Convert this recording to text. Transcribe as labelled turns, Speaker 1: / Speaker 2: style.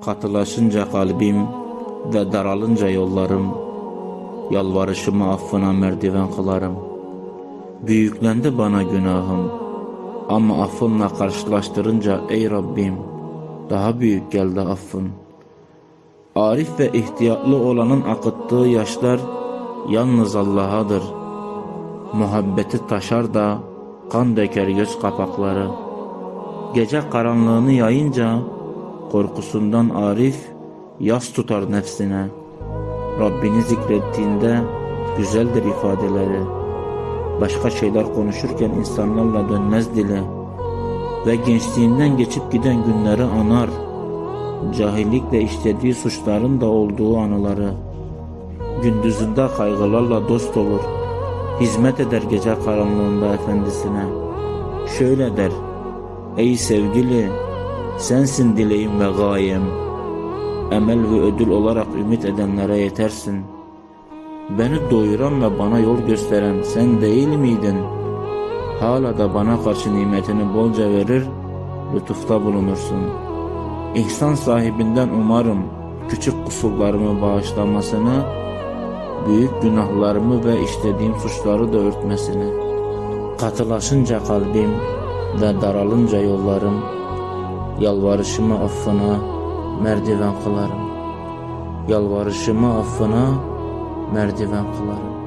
Speaker 1: Katılaşınca kalbim ve daralınca yollarım, Yalvarışımı affına merdiven kılarım. Büyüklendi bana günahım, ama affınla karşılaştırınca ey Rabbim, daha büyük geldi affın. Arif ve ihtiyatlı olanın akıttığı yaşlar yalnız Allah'adır. Muhabbeti taşar da kan döker göz kapakları. Gece karanlığını yayınca korkusundan Arif yas tutar nefsine. Rabbini zikrettiğinde güzeldir ifadeleri. Başka şeyler konuşurken insanlarla dönmez dili. Ve gençliğinden geçip giden günleri anar. Cahillikle işlediği suçların da olduğu anıları. Gündüzünde kaygılarla dost olur. Hizmet eder gece karanlığında efendisine. Şöyle der. Ey sevgili, sensin dileğim ve gayem. Emel ve ödül olarak ümit edenlere yetersin. Beni doyuran ve bana yol gösteren sen değil miydin? Hala da bana karşı nimetini bolca verir, lütufta bulunursun. İhsan sahibinden umarım küçük kusurlarımı bağışlamasını, büyük günahlarımı ve işlediğim suçları da örtmesini. Katılaşınca kalbim ve daralınca yollarım, yalvarışımı affına merdiven kılarım. Yalvarışımı affına merdiven kılarım.